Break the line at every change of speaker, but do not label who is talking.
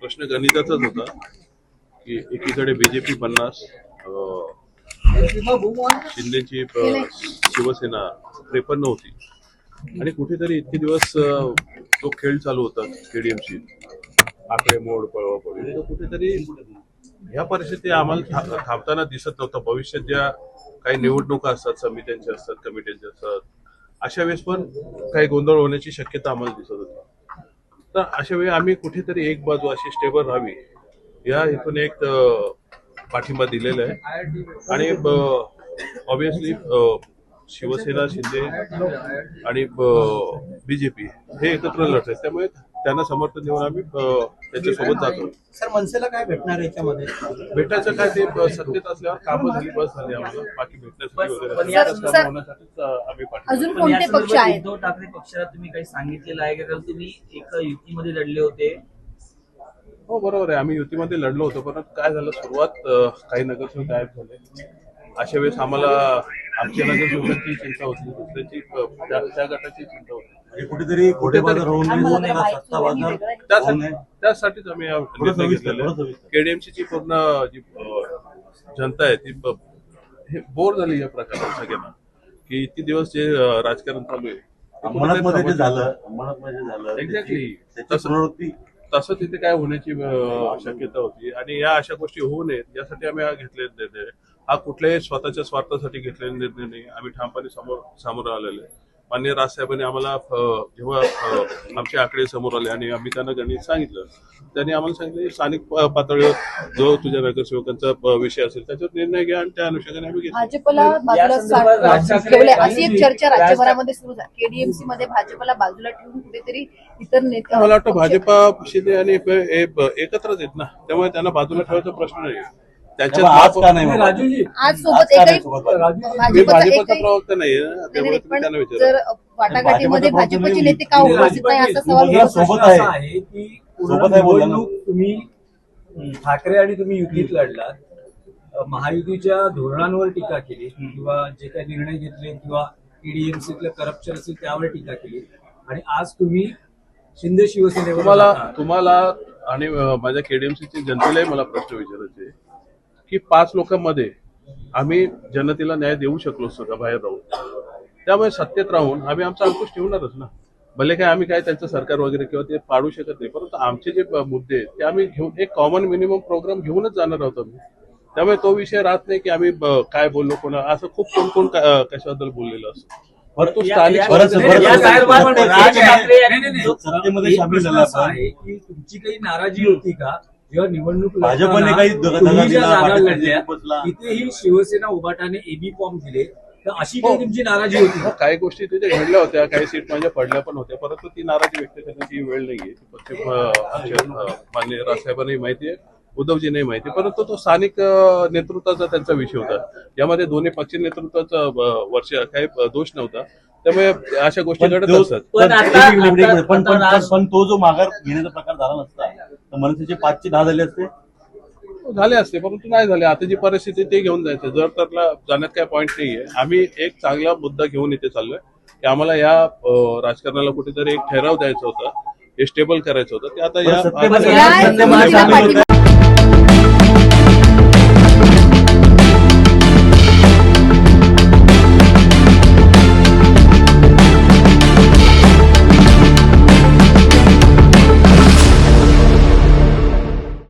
प्रश्न गणिताचाच होता की एकीकडे बीजेपी पन्नास शिंदेची शिवसेना त्रेपन्न होती. आणि कुठेतरी इतके दिवस तो खेळ चालू होता केडीएमशी आकडेमोड पळवापळी तो कुठेतरी ह्या परिस्थिती आम्हाला थांबताना दिसत नव्हतं. भविष्यात ज्या काही निवडणुका असतात समित्यांच्या असतात कमिट्यांच्या असतात अशा वेळेस पण काही गोंधळ होण्याची शक्यता आम्हाला दिसत होती. तर अशा वेळी आम्ही कुठेतरी एक बाजू अशी स्टेबल राहावी. या हेतून एक पाठिंबा दिलेला आहे. आणि ऑब्विसली शिवसेना शिंदे आणि बीजेपी हे एकत्र लढत आहेत. त्यामुळे त्यांना समर्थन देऊन आम्ही त्यांच्यासोबत जातो.
सर मनसेला काय भेटणार याच्यामध्ये?
भेटायचं काय ते सत्तेत असल्यावर कामं झाली बस झाली आम्हाला बाकी भेटण्यासाठी
पण
होण्यासाठीच, आम्ही
अजून
पण
कोणते पक्ष आहेत?
उद्धव ठाकरे पक्षाला तुम्ही काही सांगितलेलं आहे का? कारण तुम्ही एका युतीमध्ये लढले होते.
हो बरोबर आहे. आम्ही युतीमध्ये लढलो होतो परंतु काय झालं? सुरुवात अ, काही नगरसेवक गायब झाले. अशा वेळेस आम्हाला आमच्या नगरसेवकांची चिंता होती. दुसऱ्याची अ, त्या त्या गटाची चिंता होती.
म्हणजे कुठेतरी खोटे बाजार होऊ नये
आम्हाला
म्हणून
जरा माहिती.
सत्ता बाजार. होऊ
त्यासाठी
नये.
त्यासाठीच आम्ही हा. केडीएमसी ची पूर्ण जी जनता आहे ती हे बोर झाली या प्रकारे सगळ्यांना. की इतके दिवस जे राजकारण चालू आहे
झालं झालं. पुनरावृत्ती
तसं तिथे काय होण्याची अ, शक्यता होती. आणि या अशा गोष्टी होऊ नयेत यासाठी आम्ही हा घेतलेला निर्णय. हा कुठल्याही स्वतःच्या स्वार्थासाठी घेतलेला निर्णय नाही. आम्ही ठामपणे समोर सामोरं आलेलो आहे. मान्य राजसाहेबांनी आम्हाला जेव्हा आमचे आकडे समोर आले आणि आम्ही त्यांना गणित सांगितलं त्यांनी आम्हाला सांगितलं की स्थानिक पातळीवर जो तुझ्या नगरसेवकांचा विषय असेल त्याच्यावर निर्णय घ्या आणि त्या अनुषंगाने आम्ही घेतला
ठेवले
आणि
अशी एक चर्चा
राज
राज्यभरामध्ये सुरू झाली. केडीएमसी मध्ये भाजपला बाजूला ठेवून कुठेतरी इतर नेते
मला वाटतं भाजपा शिंदे आणि एकत्रच आहेत ना. त्यामुळे त्यांना बाजूला ठेवायचा प्रश्न नाही त्यांच्यात
आज का नाही?
राजूजी
आज सोबत
आज का नाही
एकही
सोबत बाबा?
मी
भाजपचा
भाजपचा
एकही
प्रवक्ता
नाही,
त्यामुळे
नाही,
तुम्ही
पण जर वाटाघाटीमध्ये
भाजपचा
नेते का
नाही,
उपस्थित नाही असा सवाल.
सोबत
प्रश्न
आहे.
असा आहे की
सोबत आहे बोलला ना.
निवडणूक तुम्ही हं, ठाकरे आणि तुम्ही युतीत लढलात अ, महायुतीच्या धोरणांवर टीका केली किंवा जे काही निर्णय घेतले किंवा ईडीएमसीतलं करप्शन असेल त्यावर टीका केली आणि आज तुम्ही शिंदे शिवसेनेवर
तुम्हाला
आहात.
तुम्हाला आणि अं, माझ्या केडीएमसीच्या जनतेलाही मला प्रश्न विचारायचे आहे की पाच लोकांमध्ये आम्ही जनतेला न्याय देऊ शकलो का बाहेर राहून. त्यामुळे सत्तेत राहून आम्ही आमचा अंकुश ठेवणारच ना. भले काय आम्ही काय त्यांचं सरकार वगैरे किंवा ते पाडू शकत नाही परंतु आमचे जे मुद्दे आहेत ते आम्ही घेऊन एक कॉमन मिनिमम प्रोग्राम घेऊनच जाणार आहोत आम्ही. त्यामुळे तो विषय राहत नाही की आम्ही काय बोललो कोणा असं खूप कोण कोण कशाबद्दल बोललेलं असतं. परंतु स्थानिक
तुमची काही नाराजी होती का? जेव्हा निवडणूक
भाजपने काही.
तिथेही शिवसेना उभाटाने एबी फॉर्म दिले तर अशी
हो.
काही तुमची नाराजी होती?
काही गोष्टी तिथे घडल्या होत्या काही सीट माझ्या पडल्या पण होत्या परंतु ती नाराजी व्यक्त करण्याची वेळ नाहीये माननीय राजसाहेबांनाही माहिती आहे उद्धवजींनाही माहिती आहे परंतु तो स्थानिक नेतृत्वाचा त्यांचा विषय होता यामध्ये दोन्ही पक्ष नेतृत्वाचा वर्ष काही दोष नव्हता त्यामुळे अशा गोष्टी घडत
तो-
असतात
पण
तो जो माघार घेण्याचा प्रकार झाला नसता तर मनसेचे पाचशे दहा झाले असते.
झाले असते परंतु नाही झाले. आता जी परिस्थिती ते घेऊन जायचं जर त्याला जाण्यात काय पॉईंट नाहीये. आम्ही एक चांगला मुद्दा घेऊन इथे चाललोय की आम्हाला या राजकारणाला कुठेतरी एक ठराव द्यायचा होता हे स्टेबल करायचं होतं. ते आता या